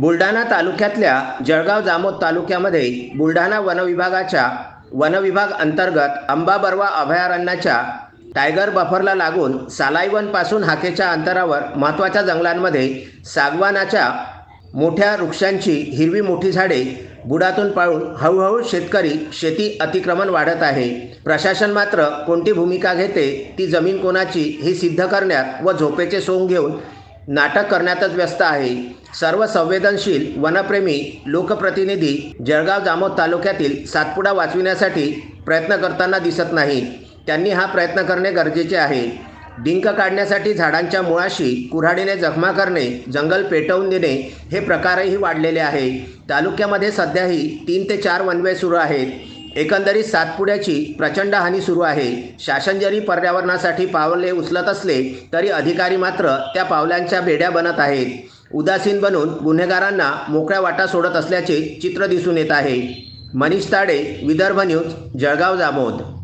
बुलढाणा तालुक्यातल्या जळगाव जामोद तालुक्यामध्ये बुलढाणा वनविभागाच्या वनविभाग अंतर्गत अंबाबर्वा अभयारण्याच्या टायगर बफरला लागून सालाईवनपासून हाकेच्या अंतरावर महत्त्वाच्या जंगलांमध्ये सागवानाच्या मोठ्या वृक्षांची हिरवी मोठी झाडे बुडातून पाळून हळूहळू शेतकरी शेती अतिक्रमण वाढत आहे. प्रशासन मात्र कोणती भूमिका घेते ती जमीन कोणाची हे सिद्ध करण्यात व झोपेचे सोंग घेऊन नाटक करण्यातच व्यस्त आहे. सर्व संवेदनशील वनप्रेमी लोकप्रतिनिधी जळगाव जामोद तालुक्यातील सातपुडा वाचविण्यासाठी प्रयत्न करताना दिसत नाही त्यांनी हा प्रयत्न करणे गरजेचे आहे. डिंक काढण्यासाठी झाडांच्या मुळाशी कुऱ्हाडीने जखमा करणे जंगल पेटवून देणे हे प्रकारही वाढलेले आहे. तालुक्यामध्ये सध्याही तीन ते चार वनवे सुरू आहेत. एकंदरीत सातपुड्याची प्रचंड हानी सुरू आहे. शासन जरी पर्यावरणासाठी पावले उचलत असले तरी अधिकारी मात्र त्या पावलांच्या बेड्या बनत आहेत. उदासीन बनून गुन्हेगारांना मोकळ्या वाटा सोडत असल्याचे चित्र दिसून येत आहे. मनीष ताडे विदर्भ न्यूज जळगाव जामोद.